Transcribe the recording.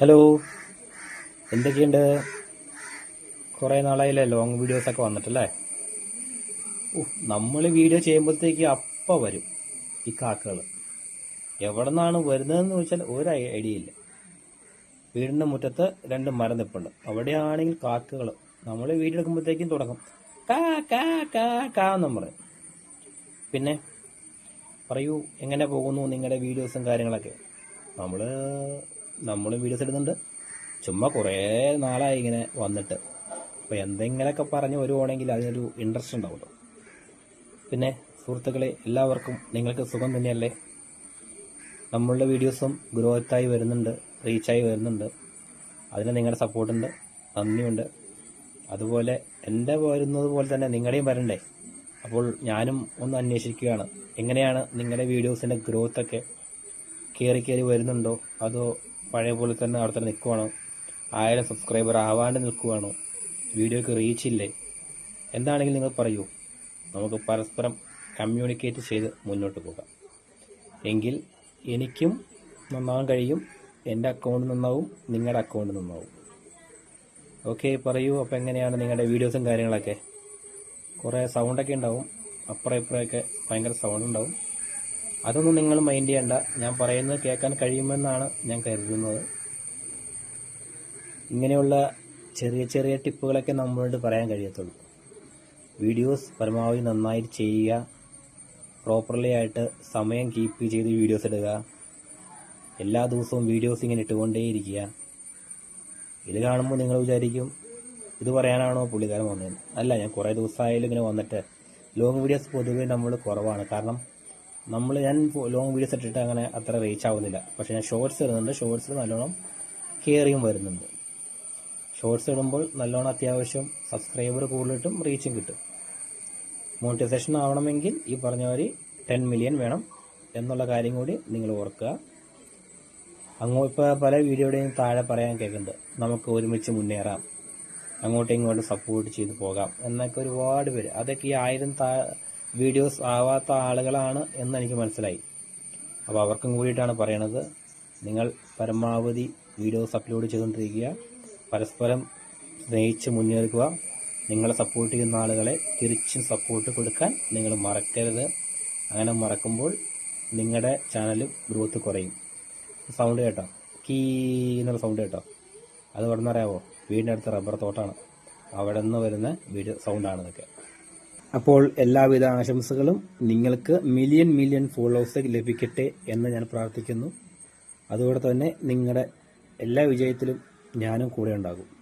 Hello എന്തൊക്കെയുണ്ട്? കുറേ നാളായില്ലേ long videos ഒക്കെ വന്നിട്ടല്ലേ? നമ്മൾ വീഡിയോ ചെയ്യുമ്പോഴത്തേക്ക് അപ്പം വരും ഈ കാക്കകൾ എവിടെ നിന്നാണ് വരുന്നതെന്ന് ചോദിച്ചാൽ ഒരു ഐഡിയ ഇല്ല. വീടിന്റെ മുറ്റത്ത് രണ്ട് മരം നിപ്പുണ്ട്. അവിടെയാണെങ്കിൽ കാക്കകൾ നമ്മൾ വീഡിയോ എടുക്കുമ്പോഴത്തേക്കും തുടങ്ങും. കാ കാ കാ കാ എന്നും പറയും. പിന്നെ പറയൂ എങ്ങനെ പോകുന്നു നിങ്ങളുടെ വീഡിയോസും കാര്യങ്ങളൊക്കെ? നമ്മൾ നമ്മൾ വീഡിയോസ് ഇടുന്നുണ്ട്. ചുമ്മാ കുറേ നാളായി ഇങ്ങനെ വന്നിട്ട്. അപ്പോൾ എന്തെങ്കിലുമൊക്കെ പറഞ്ഞ് വരുവാണെങ്കിൽ അതിനൊരു ഇൻട്രസ്റ്റ് ഉണ്ടാവുമല്ലോ പിന്നെ സുഹൃത്തുക്കളെ എല്ലാവർക്കും നിങ്ങൾക്ക് സുഖം തന്നെയല്ലേ? നമ്മളുടെ വീഡിയോസും ഗ്രോത്തായി വരുന്നുണ്ട് റീച്ചായി വരുന്നുണ്ട്. അതിന് നിങ്ങളുടെ സപ്പോർട്ടുണ്ട് നന്ദിയുണ്ട്. അതുപോലെ എന്റെ വരുന്നത് പോലെ തന്നെ നിങ്ങളുടെയും വരണ്ടേ? അപ്പോൾ ഞാനും ഒന്ന് അന്വേഷിക്കുകയാണ്. എങ്ങനെയാണ് നിങ്ങളുടെ വീഡിയോസിന്റെ ഗ്രോത്തൊക്കെ കയറി കയറി വരുന്നുണ്ടോ? അതോ പഴയ പോലെ തന്നെ അവിടെ തന്നെ നിൽക്കുവാണോ. ആയിരം സബ്സ്ക്രൈബർ ആവാണ്ട് നിൽക്കുവാണോ. വീഡിയോക്ക് റീച്ച് ഇല്ലേ? എന്താണെങ്കിലും നിങ്ങൾ പറയൂ. നമുക്ക് പരസ്പരം കമ്മ്യൂണിക്കേറ്റ് ചെയ്ത് മുന്നോട്ട് പോകാം. എങ്കിൽ എനിക്കും നന്നാവാൻ കഴിയും. എന്റെ അക്കൗണ്ട് നന്നാവും. നിങ്ങളുടെ അക്കൗണ്ട് നന്നാവും. ഓക്കെ പറയൂ. അപ്പോൾ എങ്ങനെയാണ് നിങ്ങളുടെ വീഡിയോസും കാര്യങ്ങളൊക്കെ? കുറേ സൗണ്ടൊക്കെ ഉണ്ടാവും. അപ്പുറം ഇപ്പുറമൊക്കെ ഭയങ്കര സൗണ്ട് ഉണ്ടാവും. അതൊന്നും നിങ്ങൾ മൈൻഡ് ചെയ്യണ്ട. ഞാൻ പറയുന്നത് കേൾക്കാൻ കഴിയുമെന്നാണ് ഞാൻ കരുതുന്നത്. ഇങ്ങനെയുള്ള ചെറിയ ചെറിയ ടിപ്പുകളൊക്കെ നമ്മളോട് പറയാൻ കഴിയത്തുള്ളൂ. വീഡിയോസ് പരമാവധി നന്നായി ചെയ്യുക. പ്രോപ്പർലി ആയിട്ട് സമയം കീപ്പ് ചെയ്ത് വീഡിയോസ് ഇടുക. എല്ലാ ദിവസവും വീഡിയോസ് ഇങ്ങനെ ഇട്ടുകൊണ്ടേയിരിക്കുക. ഇത് കാണുമ്പോൾ നിങ്ങൾ വിചാരിക്കും ഇത് പറയാനാണോ പുള്ളിക്കാരൻ വന്നത് അല്ല ഞാൻ കുറേ ദിവസമായാലും ഇങ്ങനെ വന്നിട്ട് ലോങ് വീഡിയോസ് പൊതുവേ നമ്മൾ കുറവാണ്. കാരണം നമ്മൾ ഞാൻ ലോങ് വീഡിയോസ് ഇട്ടിട്ട് അങ്ങനെ അത്ര റീച്ച് ആവുന്നില്ല. പക്ഷെ ഞാൻ ഷോർട്സ് ഇടുന്നുണ്ട്. ഷോർട്സിൽ നല്ലോണം കെയറിയും വരുന്നുണ്ട്. ഷോർട്സ് ഇടുമ്പോൾ നല്ലോണം അത്യാവശ്യം സബ്സ്ക്രൈബർ കൂടുതലിട്ടും റീച്ചും കിട്ടും. മോണിറ്റൈസേഷൻ ആവണമെങ്കിൽ ഈ പറഞ്ഞ മാതിരി ടെൻ മില്യൺ വേണം എന്നുള്ള കാര്യം കൂടി നിങ്ങൾ ഓർക്കുക. അങ്ങോട്ട് ഇപ്പോൾ പല വീഡിയോയുടെയും താഴെ പറയാൻ കേൾക്കുന്നുണ്ട്. നമുക്ക് ഒരുമിച്ച് മുന്നേറാം. അങ്ങോട്ടും ഇങ്ങോട്ടും സപ്പോർട്ട് ചെയ്ത് പോകാം. എന്നൊക്കെ ഒരുപാട് പേര്. അതൊക്കെ ഈ ആയിരം താ വീഡിയോസ് ആവാത്ത ആളുകളാണ് എന്ന് എനിക്ക് മനസ്സിലായി. അപ്പോൾ അവർക്കും കൂടിയിട്ടാണ് പറയണത്. നിങ്ങൾ പരമാവധി വീഡിയോസ് അപ്ലോഡ് ചെയ്തുകൊണ്ടിരിക്കുക. പരസ്പരം സ്നേഹിച്ച് മുന്നേറുക. നിങ്ങളെ സപ്പോർട്ട് ചെയ്യുന്ന ആളുകളെ തിരിച്ചും സപ്പോർട്ട് കൊടുക്കാൻ നിങ്ങൾ മറക്കരുത്. അങ്ങനെ മറക്കുമ്പോൾ നിങ്ങളുടെ ചാനലും ഗ്രോത്ത് കുറയും. സൗണ്ട് കേട്ടോ? കീ എന്നുള്ള സൗണ്ട് കേട്ടോ? അത് എവിടെ നിന്ന് വീടിന്റെ അടുത്ത് റബ്ബർ തോട്ടാണ്. അവിടെ നിന്ന് വരുന്ന വീഡിയോ സൗണ്ടാണ് ഇതൊക്കെ അപ്പോൾ എല്ലാവിധ ആശംസകളും നിങ്ങൾക്ക് മില്യൺ മില്യൺ ഫോളോവേഴ്സ് ലഭിക്കട്ടെ എന്ന് ഞാൻ പ്രാർത്ഥിക്കുന്നു. അതുപോലെ തന്നെ നിങ്ങളുടെ എല്ലാ വിജയത്തിലും ഞാനും കൂടെ ഉണ്ടാകും.